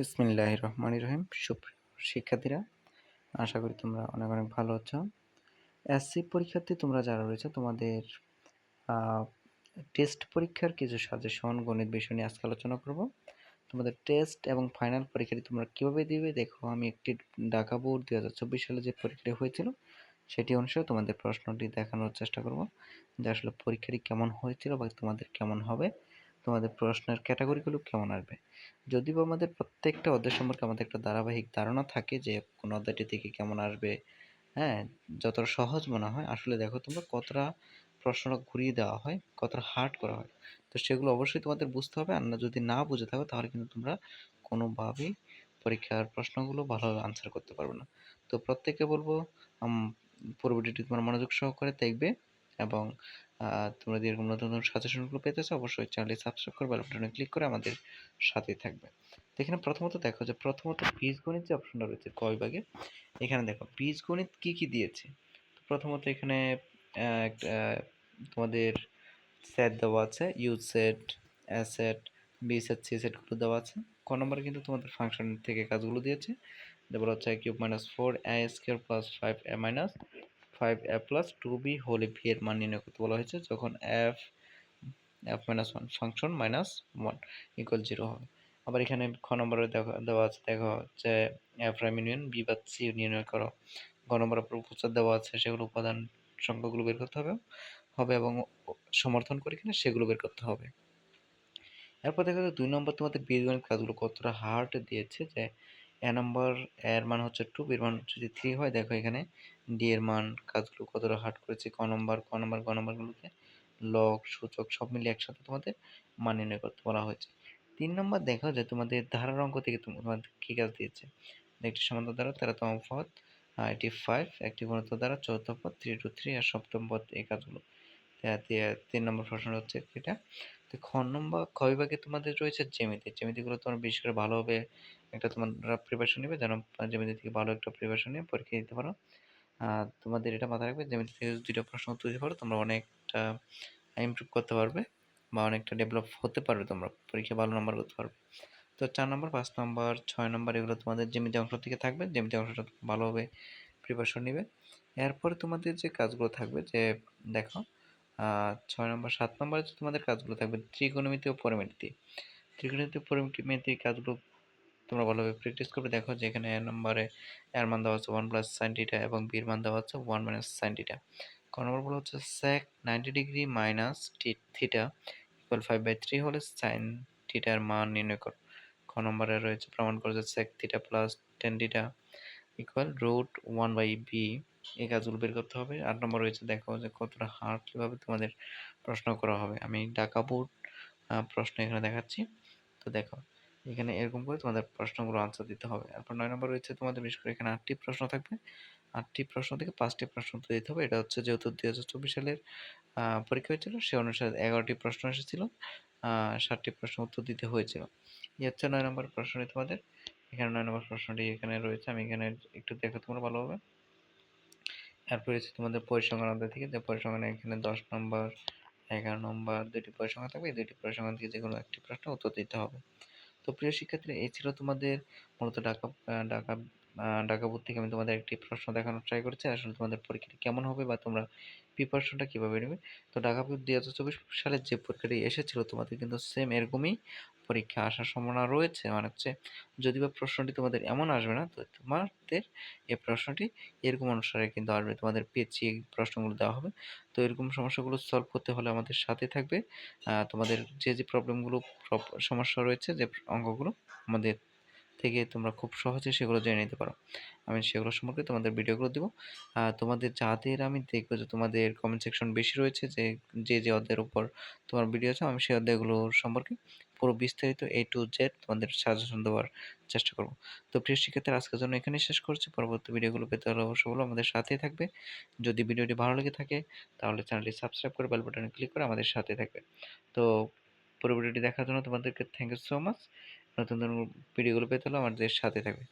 বিসমিল্লাহ রহমান রহিম। সুপ্রিয় শিক্ষার্থীরা, আশা করি তোমরা অনেক অনেক ভালো আছো। এসসি পরীক্ষার্থী তোমরা যারা রয়েছে, তোমাদের টেস্ট পরীক্ষার কিছু সাজেশন গণিত বিষয় নিয়ে আজকে আলোচনা করব। তোমাদের টেস্ট এবং ফাইনাল পরীক্ষাটি তোমরা কীভাবে দিবে? দেখো, আমি একটি ঢাকা বোর্ড দু হাজার চব্বিশ সালে যে পরীক্ষাটি হয়েছিল, সেটি অনুসারে তোমাদের প্রশ্নটি দেখানোর চেষ্টা করব যে আসলে পরীক্ষাটি কেমন হয়েছিল বা তোমাদের কেমন হবে। তোমাদের প্রশ্নের ক্যাটাগরিগুলো কেমন আসবে? যদিও আমাদের প্রত্যেকটা অধ্যায় সম্পর্কে আমাদের একটা ধারাবাহিক ধারণা থাকে যে কোন অধ্যায়টি থেকে কেমন আসবে হ্যাঁ যতটা সহজ মনে হয়। আসলে দেখো, তোমরা কতটা প্রশ্নটা ঘুরিয়ে দেওয়া হয়, কতটা হার্ড করা হয়, তো সেগুলো অবশ্যই তোমাদের বুঝতে হবে। আর না যদি না বুঝে থাকো, তাহলে কিন্তু তোমরা কোনোভাবেই পরীক্ষার প্রশ্নগুলো ভালোভাবে আনসার করতে পারবে না। তো প্রত্যেকে বলব পুরো ভিডিওটি তোমার মনোযোগ সহকারে দেখবে এবং তোমরা যদি এরকম নতুন নতুন সাজেশনগুলো পেতে চাও অবশ্যই চ্যানেলটি সাবস্ক্রাইব করে বেল বাটনে ক্লিক করে আমাদের সাথেই থাকবে। এখানে প্রথমত দেখো যে প্রথমত বীজগণিত যে অপশনটা রয়েছে ক বিভাগে এখানে দেখো বীজগণিত কি কি দিয়েছে? প্রথমত এখানে তোমাদের সেট দেওয়া আছে U set A set B set C সেটগুলো দেওয়া আছে। ক নম্বরে কিন্তু তোমাদের ফাংশন থেকে কাজগুলো দিয়েছে। যেমন হচ্ছে cube minus four A square plus five A minus five A plus two B whole V এর মান নির্ণয় করতে বলা হয়েছে, যখন F F minus one function minus one equal zero হবে। আবার এখানে খ নম্বরে দেখা, দেওয়া আছে, দেখা যে এফ প্রাইম ইউনিয়ন বি বা সি নির্ণয় করো। গ নম্বরে প্রচার দেওয়া আছে, সেগুলো উপাদান সংখ্যাগুলো বের করতে হবে হবে এবং সমর্থন করে কিনা সেগুলো বের করতে হবে। এরপর দেখা যায় দুই নম্বর তোমাদের বীজগণিত কাজগুলো কতটা হার্ড দিয়েছে যে এ নম্বর এর মান হচ্ছে টু বির মান যদি থ্রি হয়। দেখো এখানে ডি এর মান, কাজগুলো কতটা হার্ড করেছে, ক নম্বর ক নম্বর গ নম্বরগুলোকে লগ সূচক সব মিলিয়ে একসাথে তোমাদের মান নির্ণয় করতে বলা হয়েছে। তিন নম্বর দেখো যে তোমাদের ধারার অঙ্ক থেকে তোমাদের কী কাজ দিয়েছে? একটি সমান্তর দ্বারা তেরোতম পদ এটি ফাইভ একটি গুণিত দ্বারা চৌদ্দ পদ থ্রি টু থ্রি আর সপ্তম পদ এই কাজগুলো। তিন নম্বর প্রশ্ন হচ্ছে এটা। তো খ নম্বর খ বিভাগে তোমাদের রয়েছে জ্যামিতি। জ্যামিতিগুলো তোমার বিশেষ করে ভালোভাবে একটা তোমরা প্রিপারেশন নেবে, যেন জ্যামিতি থেকে ভালো একটা প্রিপারেশন নিয়ে পরীক্ষা দিতে পারো। আর তোমাদের এটা মাথায় রাখবে জ্যামিতি থেকে দুইটা প্রশ্ন উত্তর দিতে পারো, তোমরা অনেকটা ইমপ্রুভ করতে পারবে বা অনেকটা ডেভেলপ হতে পারবে তোমরা পরীক্ষা ভালো নম্বর করতে পারবে। তো চার নম্বর পাঁচ নম্বর ছয় নম্বর এগুলো তোমাদের জ্যামিতি অংশ থেকে থাকবে জ্যামিতি অংশটা ভালোভাবে প্রিপারেশন নেবে। এরপরে তোমাদের যে কাজগুলো থাকবে, যে, দেখো ছয় নম্বর সাত নম্বরে তোমাদের কাজগুলো থাকবে, ত্রিকোণমিতি ও পরিমিতি। ত্রিকোণমিতি পরিমিতি কাজগুলো তোমরা ভালোভাবে প্র্যাকটিস করবে। দেখো যে এখানে এ নম্বরে এর মান দেওয়া হচ্ছে ওয়ান প্লাস সাইন টিটা এবং বির মান দেওয়া হচ্ছে ওয়ান মাইনাস সাইন টিটা ক নম্বর বলা হচ্ছে sec ninety degree minus theta equal five by three হলে সাইন থিটার মান নির্ণয় কর। খ নম্বরে রয়েছে প্রমাণ করেছে sec theta plus tan theta equal root one by B এই কাজগুলো বের করতে হবে। আট নম্বর রয়েছে দেখো যে কতটা হার্ড কীভাবে তোমাদের প্রশ্ন করা হবে। আমি ঢাকা বোর্ড প্রশ্ন এখানে দেখাচ্ছি। তো দেখো এখানে এরকম করে তোমাদের প্রশ্নগুলো আনসার দিতে হবে। তারপর নয় নম্বর রয়েছে তোমাদের বিশেষ করে এখানে আটটি প্রশ্ন থাকবে। আটটি প্রশ্ন থেকে পাঁচটি প্রশ্ন উত্তর দিতে হবে। এটা হচ্ছে যেহেতু দুই হাজার চব্বিশ সালের পরীক্ষা হয়েছিল, সে অনুসারে এগারোটি প্রশ্ন এসেছিল ষাটটি প্রশ্ন উত্তর দিতে হয়েছিল। এই হচ্ছে নয় নম্বর প্রশ্নটি তোমাদের। এখানে নয় নম্বর প্রশ্নটি এখানে রয়েছে। আমি এখানে একটু দেখো তোমরা ভালোভাবে। এরপর রয়েছে তোমাদের পরিসংখ্যান অধ্যায় থেকে। যে পরিসংখ্যানে এখানে দশ নম্বর, এগারো নম্বর দুটি পরিসংখ্যান থাকবে। এই দুটি পরিসংখ্যান থেকে যে কোনো একটি প্রশ্ন উত্তর দিতে হবে। তো প্রিয় শিক্ষার্থীরা এই ছিল তোমাদের মূলত ঢাকা ঢাকা ঢাকা বোর্ড থেকে আমি তোমাদের একটি প্রশ্ন দেখানোর ট্রাই করেছি। আসলে তোমাদের পরীক্ষাটি কেমন হবে বা তোমরা প্রিপারেশনটা কীভাবে নেবে? তো ঢাকা বোর্ড দুই হাজার চব্বিশ সালের যে পরীক্ষাটি এসেছিল, তোমাদের কিন্তু সেম এরকমই পরীক্ষা আসার সম্ভাবনা রয়েছে। মানে হচ্ছে, যদি বা প্রশ্নটি তোমাদের এমন আসবে না, তো তোমাদের এই প্রশ্নটি এরকম অনুসারে কিন্তু আসবে। তোমাদের পেঁচিয়ে প্রশ্নগুলো দেওয়া হবে। তো এরকম সমস্যাগুলো সলভ করতে হলে আমাদের সাথে থাকবে। তোমাদের যে যে প্রবলেমগুলো সমস্যা রয়েছে, যে অঙ্কগুলো আমাদের থেকে তোমরা খুব সহজে সেগুলো জেনে নিতে পারো। আমি সেগুলো সম্পর্কে তোমাদের ভিডিওগুলো দেবো। তোমাদের যাদের আমি দেখব যে তোমাদের কমেন্ট সেকশন বেশি রয়েছে যে যে যে অধ্যায়ের উপর তোমার ভিডিও আছে, আমি সেই অধ্যায়গুলো সম্পর্কে পুরো বিস্তারিত এ টু জেড তোমাদের সাজেশন দেওয়ার চেষ্টা করব। তো প্রিয় শিক্ষার্থীর, আজকের জন্য এখানে শেষ করছি। পরবর্তী ভিডিওগুলো পেতে হলে অবশ্যই বলো, আমাদের সাথেই থাকবে। যদি ভিডিওটি ভালো লেগে থাকে, তাহলে চ্যানেলটি সাবস্ক্রাইব করে বেল বাটনে ক্লিক করে আমাদের সাথে থাকবে। তো পুরো ভিডিওটি দেখার জন্য তোমাদেরকে থ্যাংক ইউ সো মাচ নতুন নতুন ভিডিওগুলো পেতে হলে আমাদের সাথে থাকবে